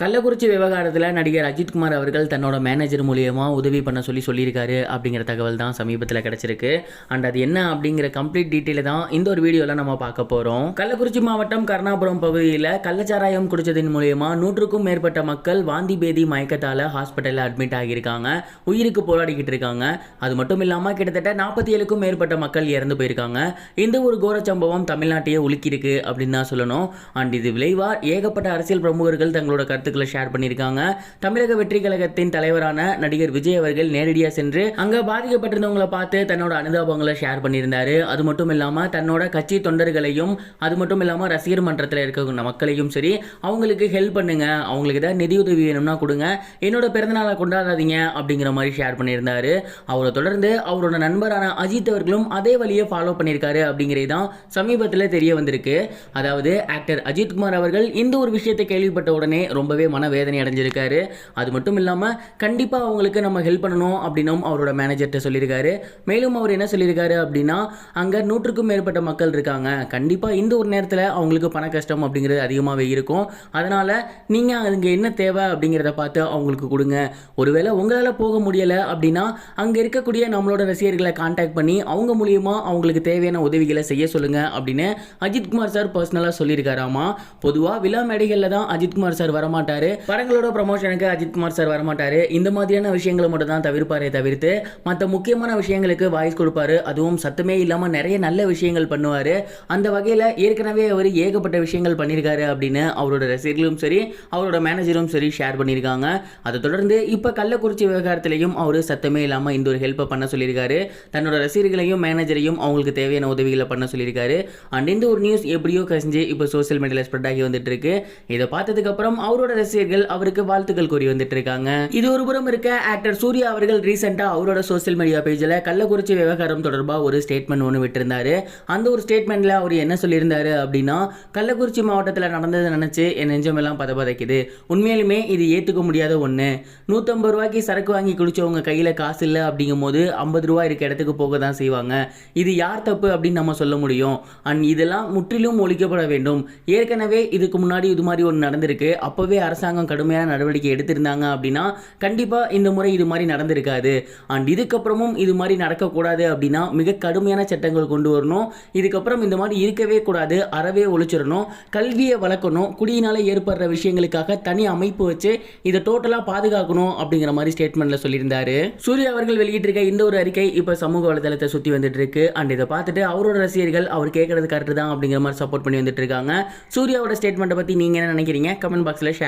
கள்ளக்குறிச்சி விவகாரத்தில் நடிகர் அஜித்குமார் அவர்கள் தன்னோட மேனேஜர் மூலியமாக உதவி பண்ண சொல்லி சொல்லியிருக்காரு அப்படிங்கிற தகவல் தான் சமீபத்தில் கிடச்சிருக்கு. அண்ட் அது என்ன அப்படிங்கிற கம்ப்ளீட் டீட்டெயில் தான் இந்த ஒரு வீடியோவில் நம்ம பார்க்க போகிறோம் கள்ளக்குறிச்சி மாவட்டம் கருணாபுரம் பகுதியில் கள்ளச்சாராயம் குடித்ததன் மூலியமாக நூற்றுக்கும் மேற்பட்ட மக்கள் வாந்தி பேதி மயக்கத்தால் ஹாஸ்பிட்டலில் அட்மிட் ஆகியிருக்காங்க. உயிருக்கு போராடிக்கிட்டு இருக்காங்க. அது மட்டும் இல்லாமல் கிட்டத்தட்ட நாற்பத்தி ஏழுக்கும் மேற்பட்ட மக்கள் இறந்து போயிருக்காங்க. இந்த ஒரு கோர சம்பவம் தமிழ்நாட்டையே உலுக்கியிருக்கு அப்படின்னு தான் சொல்லணும். அண்ட் இது விளைவாக ஏகப்பட்ட அரசியல் பிரமுகர்கள் தங்களோட கருத்துக்களை ஷேர் பண்ணியிருக்காங்க. தமிழக வெற்றி கழகத்தின் தலைவரான நடிகர் விஜய் அவர்கள் நேரடியாக சென்று அங்கே பாதிக்கப்பட்டிருந்தவங்களை பார்த்து தன்னோட அனுதாபங்களை ஷேர் பண்ணியிருந்தாரு. அது மட்டும் இல்லாமல் தன்னோட கட்சி தொண்டர்களையும் அது மட்டும் இல்லாமல் ரசிகர் மன்றத்தில் இருக்க மக்களையும் சரி அவங்களுக்கு ஹெல்ப் பண்ணுங்க. அவங்களுக்கு ஏதாவது நிதியுதவி வேணும்னா கொடுங்க. என்னோட பிறந்தநாளை கொண்டாடாதீங்க அப்படிங்கிற மாதிரி ஷேர் பண்ணியிருந்தாரு. அவரை தொடர்ந்து அவரோட நண்பரான அஜித் அவர்களும் அதே வழியை ஃபாலோ பண்ணியிருக்காரு அப்படிங்கிறது தான் சமீபத்தில் தெரிய வந்திருக்கு. அதாவது ஆக்டர் அஜித்குமார் அவர்கள் இந்த ஒரு விஷயத்தை கேள்விப்பட்ட உடனே ரொம்ப ரொம்பவே மனவேதனை அடைஞ்சிருக்காரு. அது மட்டும் இல்லாமல் கண்டிப்பாக அவங்களுக்கு நம்ம ஹெல்ப் பண்ணணும் அப்படின்னும் அவரோட மேனேஜர்கிட்ட சொல்லியிருக்காரு. மேலும் அவர் என்ன சொல்லியிருக்காரு அப்படின்னா அங்கே நூற்றுக்கும் மேற்பட்ட மக்கள் இருக்காங்க. கண்டிப்பாக இந்த ஒரு நேரத்தில் அவங்களுக்கு பண கஷ்டம் அப்படிங்கிறது அதிகமாகவே இருக்கும். அதனால் நீங்கள் அங்கே என்ன தேவை அப்படிங்கிறத பார்த்து அவங்களுக்கு கொடுங்க. ஒருவேளை உங்களால் போக முடியலை அப்படின்னா அங்கே இருக்கக்கூடிய நம்மளோட ரசிகர்களை காண்டாக்ட் பண்ணி அவங்க மூலியமா அவங்களுக்கு தேவையான உதவிகளை செய்ய சொல்லுங்க அப்படின்னு அஜித்குமார் சார் பர்சனலாக சொல்லியிருக்காராமா. பொதுவாக விழா மேடைகளில் தான் அஜித்குமார் சார் வரமாட்டார். படங்களோட ப்ரமோஷனுக்கு அஜித்குமார் சார் வரமாட்டாரு. இந்த மாதிரியான விஷயங்களை மட்டும் தான் தவிர்ப்பாரே தவிர்த்து மற்ற முக்கியமான விஷயங்களுக்கு வாய்ஸ் கொடுப்பாரு. அதுவும் சத்தமே இல்லாமல் நிறைய நல்ல விஷயங்கள் பண்ணுவார். அந்த வகையில் ஏற்கனவே அவர் ஏகப்பட்ட விஷயங்கள் பண்ணியிருக்காரு அப்படின்னு அவரோட ரசிகர்களும் சரி அவரோட மேனேஜரும் சரி ஷேர் பண்ணியிருக்காங்க அதை தொடர்ந்து இப்போ கள்ளக்குறிச்சி விவகாரத்திலையும் அவர் சத்தமே இல்லாமல் இந்த ஒரு ஹெல்ப்பை பண்ண சொல்லியிருக்காரு தன்னோட ரசிகர்களையும் மேனேஜரையும் அவங்களுக்கு தேவையான உதவிகளை பண்ண சொல்லியிருக்காரு அண்ட் இந்த ஒரு நியூஸ் எப்படியோ கசிஞ்சு இப்போ சோஷியல் மீடியாவில் ஸ்ப்ரெட் ஆகி வந்துட்டு இருக்கு. இதை பார்த்ததுக்கப்புறம் அவரோட ரசிகர்கள் அவருக்கு வாழ்த்துக்கள் கூறி வந்துட்டு இருக்காங்க இது ஒரு புறம் இருக்க ஆக்டர் சூர்யா அவர்கள் ரீசெண்டா அவரோட சோஷியல் மீடியா பேஜில் கள்ளக்குறிச்சி விவகாரம் தொடர்பாக ஒரு ஸ்டேட்மெண்ட் ஒன்று விட்டிருந்தாரு. அந்த ஒரு ஸ்டேட்மெண்ட்ல அவர் என்ன சொல்லியிருந்தாரு அப்படின்னா கள்ளக்குறிச்சி மாவட்டத்தில் நடந்ததை நினச்சி என் நெஞ்சமெல்லாம் பதபதைக்குது. உண்மையிலுமே இது ஏற்றுக்க முடியாத ஒன்று நூற்றம்பது ரூபாய்க்கு சரக்கு வாங்கி குடிச்சவங்க கையில் காசு இல்லை அப்படிங்கும் போது ஐம்பது ரூபா இருக்க இடத்துக்கு போக தான் செய்வாங்க. இது யார் தப்பு அப்படின்னு நம்ம சொல்ல முடியும். அண்ட் இதெல்லாம் முற்றிலும் ஒழிக்கப்பட வேண்டும். ஏற்கனவே இதுக்கு முன்னாடி இது மாதிரி ஒன்று நடந்திருக்கு. அப்போவே அரசாங்கம் கடுமையான நடவடிக்கை எடுத்திருந்தாங்க அப்படின்னா கண்டிப்பாக இந்த முறை இது மாதிரி நடந்திருக்காது. அண்ட் இதுக்கப்புறமும் இது மாதிரி நடக்கக்கூடாது அப்படின்னா மிக கடுமையான சட்டங்கள் கொண்டு வரணும். இதுக்கப்புறம் இந்த மாதிரி இருக்கவே கூடாது அறவே ஒழிச்சிடணும் கல்வியை வளர்க்கணும் குடியினால் ஏற்படுற விஷயங்களுக்காக தனி அமைப்பு வச்சு இதை டோட்டலாக பாதுகாக்கணும் அப்படிங்கிற மாதிரி ஸ்டேட்மெண்ட்டில் சொல்லியிருந்தாரு. சூர்யா அவர்கள் வெளியிட்டிருக்க இந்த ஒரு அறிக்கை இப்போ சமூக வலைதளத்தை சுற்றி வந்துட்டு இருக்கு அண்ட் இதை பார்த்துட்டு அவரோட ரசிகர்கள் அவர் கேட்கறது கரெக்டு தான் அப்படிங்கிற மாதிரி சப்போர்ட் பண்ணி வந்துட்டு இருக்காங்க சூர்யாவோட ஸ்டேட்மெண்ட்டை பற்றி நீங்கள் என்ன நினைக்கிறீங்க? கமெண்ட் பாக்ஸில் ஷேர்